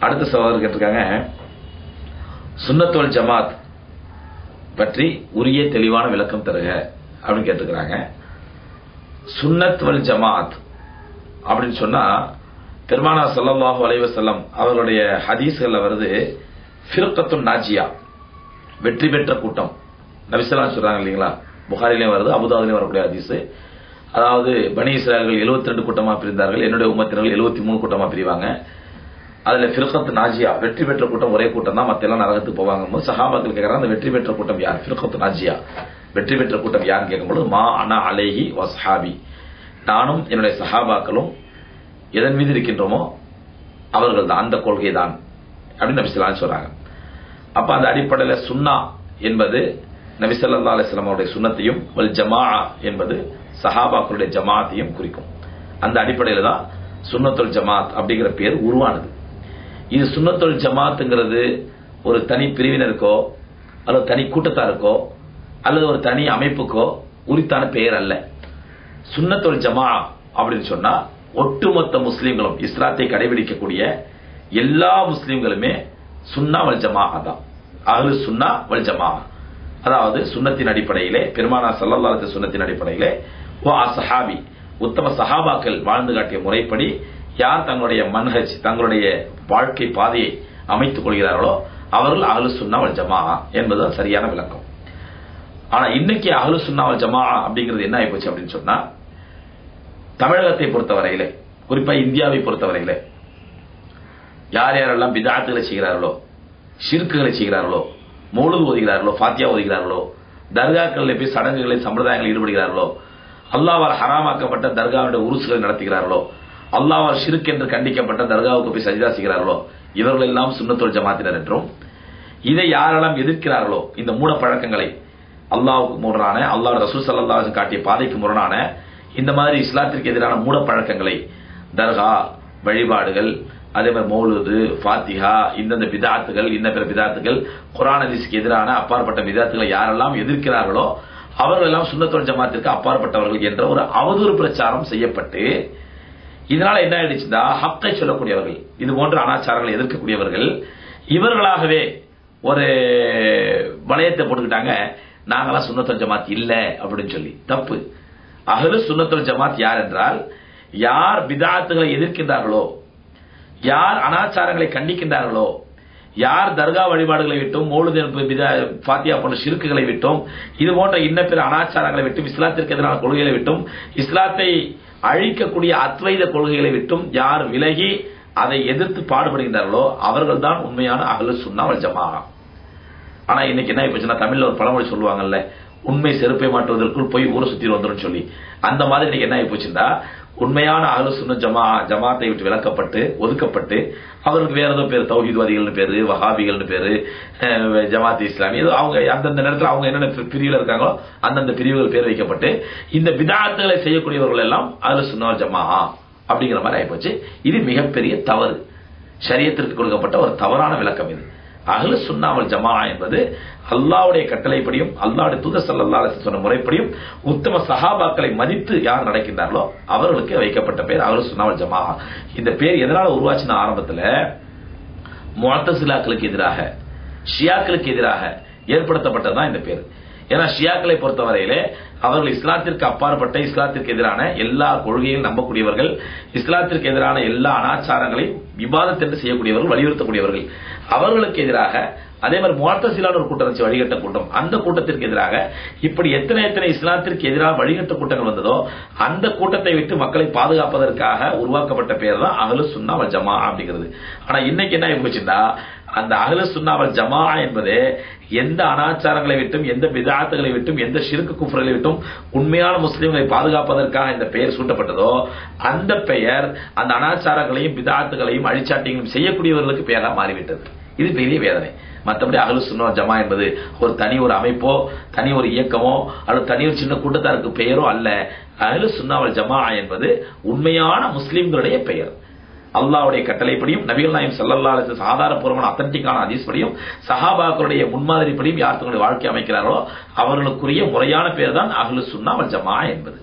அடுத்த சகோதரர் கேட்டிருக்காங்க. சுன்னத்துவல் ஜமாத் பற்றி உரிய தெளிவான விளக்கம் தருக அப்படின்னு கேட்டிருக்கிறாங்க. சுன்னத் வல் ஜமாத் அப்படின்னு சொன்னா பெருமானா சல்லாஹு அலைவசல்லம் அவர்களுடைய ஹதீஸ்கள்ல வருது ஃபிர்கத்துன் நாஜியா வெற்றி பெற்ற கூட்டம். நபிசலாம் சொல்றாங்க இல்லைங்களா? புகாரிலையும் வருது அபுதாபிலையும் வரக்கூடிய ஹதீஸ். அதாவது பனி இஸ்ராயல்கள் 72 ரெண்டு கூட்டமா பிரிந்தார்கள் என்னுடைய உமத்தினர்கள் எழுபத்தி மூணு கூட்டமா பிரிவாங்க. அதுல ஃபிர்கத் நாஜியா வெற்றி பெற்ற கூட்டம் ஒரே கூட்டம் தான் மத்தியெல்லாம் நரகத்துக்கு போவாங்க போது சஹாபாக்கள் கேட்கறாங்க அந்த வெற்றி பெற்ற கூட்டம் யார்? ஃபிர்கத் நாஜியா வெற்றி பெற்ற கூட்டம் யாருன்னு கேட்கும்போது மா அனா அலைஹி வஸ்ஹாபி நானும் என்னுடைய சஹாபாக்களும் எதன் மீது இருக்கின்றோமோ அவர்கள் தான் அந்த கொள்கை தான் அப்படின்னு நபி சொல்றாங்க. அப்ப அந்த அடிப்படையில சுன்னா என்பது நபிசல்லா அலிஸ்லாம் அவருடைய சுண்ணத்தையும் வல் ஜமாஅ என்பது சஹாபாக்களுடைய ஜமாத்தையும் குறிக்கும். அந்த அடிப்படையில தான் சுன்னத்துல் ஜமாத் அப்படிங்கிற பேர் உருவானது. இது சுன்னத்துல் ஜமாத்துங்கிறது ஒரு தனி பிரிவினருக்கோ அல்லது தனி கூட்டத்தாருக்கோ அல்லது ஒரு தனி அமைப்புக்கோ உரித்தான பெயர் அல்ல. சுன்னத்துல் ஜமா அப்படின்னு சொன்னா ஒட்டுமொத்த முஸ்லீம்களும் இஸ்லாத்தை கடைபிடிக்கக்கூடிய எல்லா முஸ்லீம்களுமே சுன்னா வல் ஜமா தான். அகலு சுன்னா வல் ஜமா அதாவது சுண்ணத்தின் அடிப்படையிலே பெருமானா சல்லல்லாத சுண்ணத்தின் அடிப்படையிலே ஓ அசஹாபி உத்தம சஹாபாக்கள் வாழ்ந்து காட்டிய முறைப்படி யார் தங்களுடைய மன்ஹஜ் தங்களுடைய வாழ்க்கை பாதையை அமைத்துக் கொள்கிறார்களோ அவர்கள் அகலு சுண்ணாவல் ஜமா என்பதுதான் சரியான விளக்கம். ஆனா இன்னைக்கு அகலு சுண்ணாவல் ஜமா அப்படிங்கிறது என்ன ஆயிப்போச்சு அப்படின்னு சொன்னா தமிழகத்தை பொறுத்தவரையிலே குறிப்பா இந்தியாவை பொறுத்தவரையிலே யார் யாரெல்லாம் விதாத்துகளை செய்கிறார்களோ சிறுக்குகளை செய்கிறார்களோ மௌலுது ஓதுகிறார்களோ ஃபாத்தியா ஓதுகிறார்களோ தர்காக்களில் போய் சடங்குகளை சம்பிரதாயங்களில் ஈடுபடுகிறார்களோ அல்லாவால் ஹராமாக்கப்பட்ட தர்காவுடைய உருசுகளை நடத்துகிறார்களோ அல்லாவால் ஷிருக் என்று கண்டிக்கப்பட்ட தர்காவுக்கு போய் சஜிதா செய்கிறார்களோ? இவர்கள் எல்லாம் சுண்ணத்தோல் ஜமாத்தினர் என்றும் இதை யாரெல்லாம் எதிர்க்கிறார்களோ இந்த மூட பழக்கங்களை அல்லாவுக்கு முரணான அல்லாஹ் ரசூல் சல்லாஹ் காட்டிய பாதைக்கு முரணான இந்த மாதிரி இஸ்லாத்திற்கு எதிரான மூட பழக்கங்களை தர்கா வழிபாடுகள் அதே மாதிரி மௌலுது ஃபாத்திஹா இந்தந்த விதாத்துகள் இந்த பிற விதாத்துகள் குரான் ஹதீஸுக்கு எதிரான அப்பாற்பட்ட பிதாத்துகளை யாரெல்லாம் எதிர்க்கிறார்களோ அவர்கள் எல்லாம் சுண்ணத்தோல் ஜமாத்திற்கு அப்பாற்பட்டவர்கள் என்ற ஒரு அவதூறு பிரச்சாரம் செய்யப்பட்டு இதனால என்ன ஆயிடுச்சுன்னா ஹக்கை சொல்லக்கூடியவர்கள் இது போன்ற அனாச்சாரங்களை எதிர்க்கக்கூடியவர்கள் இவர்களாகவே ஒரு வளையத்தை போட்டுக்கிட்டாங்க நாங்களாம் சுண்ணத்தல் ஜமாத் இல்லை அப்படின்னு சொல்லி. தப்பு. அகலு சுண்ணத்தல் ஜமாத் யார் என்றால் யார் பிதாத்துகளை எதிர்க்கின்றார்களோ யார் அனாச்சாரங்களை கண்டிக்கின்றார்களோ யார் தர்கா வழிபாடுகளை விட்டும் மௌலுது பாத்தியா போன்ற சிறுக்குகளை விட்டும் இது போன்ற இன்ன பிற அனாச்சாரங்களை விட்டும் இஸ்லாத்திற்கு எதிரான கொள்கைகளை விட்டும் இஸ்லாத்தை அழிக்கக்கூடிய அத்வைத கொள்கைகளை விட்டும் யார் விலகி அதை எதிர்த்து பாடுபடுகின்றார்களோ அவர்கள் தான் உண்மையான அகல சுன்னா ஜமா ஆனா இன்னைக்கு என்ன போச்சுன்னா தமிழ்ல ஒரு பழமொழி சொல்லுவாங்கல்ல உண்மை செருப்பை மாற்றுவதற்குள் போய் ஊரை சுத்தி வந்துடும் சொல்லி. அந்த மாதிரி இன்னைக்கு என்ன ஆகி போச்சுன்னா உண்மையான அகலு சுன்ன ஜமா ஜமாத்தை விட்டு விளக்கப்பட்டு ஒதுக்கப்பட்டு அவருக்கு வேற ஏதோ பேர் தௌஹீத்வாதிகள்னு பேரு வஹாபிகள்னு பேரு ஜமாத் இஸ்லாமி ஏதோ அவங்க அந்தந்த நேரத்தில் அவங்க என்னென்ன பிரிவில் இருக்காங்களோ அந்தந்த பிரிவுகள் பேர் வைக்கப்பட்டு இந்த விதாத்துகளை செய்யக்கூடியவர்கள் எல்லாம் அகலு சுன்னா ஜமா அப்படிங்கிற மாதிரி ஆயிப்போச்சு. இது மிகப்பெரிய தவறு. சரியத்திற்கு கொடுக்கப்பட்ட ஒரு தவறான விளக்கம் இது. அகலு சுண்ணாமல் ஜமா என்பது அல்லாவுடைய கட்டளைப்படியும் அல்லாவுடைய தூத சல்லா சொன்ன முறைப்படியும் உத்தம சஹாபாக்களை மதித்து யார் நடக்கின்றார்களோ அவர்களுக்கு வைக்கப்பட்ட பேர் அகலு சுண்ணாமல் ஜமா இந்த பேர் எதனால உருவாச்சின ஆரம்பத்தில் முத்தசிலாக்களுக்கு எதிராக ஷியாக்களுக்கு எதிராக ஏற்படுத்தப்பட்டதுதான் இந்த பேர். ஏன்னா ஷியாக்களை பொறுத்தவரையிலே அவர்கள் இஸ்லாத்திற்கு அப்பாற்பட்ட இஸ்லாத்திற்கு எதிரான எல்லா கொள்கையும் நம்பக்கூடியவர்கள் இஸ்லாத்திற்கு எதிரான எல்லா அனாச்சாரங்களையும் விவாதத்திற்கு செய்யக்கூடியவர்கள் வலியுறுத்தக்கூடியவர்கள். அவர்களுக்கு எதிராக அதே மாதிரி முவாத்தசிலான ஒரு கூட்டம் வழிகட்ட கூட்டம் அந்த கூட்டத்திற்கு எதிராக இப்படி எத்தனை எத்தனை இஸ்லாத்திற்கு எதிராக வழிகட்ட கூட்டங்கள் வந்ததோ அந்த கூட்டத்தை விட்டு மக்களை பாதுகாப்பதற்காக உருவாக்கப்பட்ட பேர் தான் அகலு சுன்னாவல் ஜமா அப்படிங்கிறது. ஆனா இன்னைக்கு என்ன போச்சுன்னா அந்த அகல சுண்ணாவல் ஜமா என்பது எந்த அனாச்சாரங்களை விட்டும் எந்த விதாத்துகளை விட்டும் எந்த சிறுக்கு குஃபர்களை விட்டும் உண்மையான முஸ்லீம்களை பாதுகாப்பதற்காக இந்த பெயர் சூட்டப்பட்டதோ அந்த பெயர் அந்த அனாச்சாரங்களையும் விதாத்துகளையும் அழிச்சாட்டிகளையும் செய்யக்கூடியவர்களுக்கு பெயராக மாறிவிட்டது. இது பெரிய வேதனை. மற்றபடி அகலு சுன்னா ஜமா என்பது ஒரு தனி ஒரு அமைப்போ தனி ஒரு இயக்கமோ அல்லது தனி ஒரு சின்ன கூட்டத்தாருக்கு பெயரோ அல்ல. அகலு சுன்னாவல் ஜமா என்பது உண்மையான முஸ்லீம்களுடைய பெயர். அல்லாவுடைய கட்டளைப்படியும் நபிகள் நாயம் சல்லல்லா ஆதாரப்பூர்வமான அத்தன்டிக்கான அதிஸ்படியும் சஹாபாக்களுடைய முன்மாதிரிப்படியும் யார் தங்களுடைய வாழ்க்கை அமைக்கிறார்களோ அவர்களுக்குரிய முறையான பேர் தான் அகலு சுன்னா வல் ஜமா என்பது.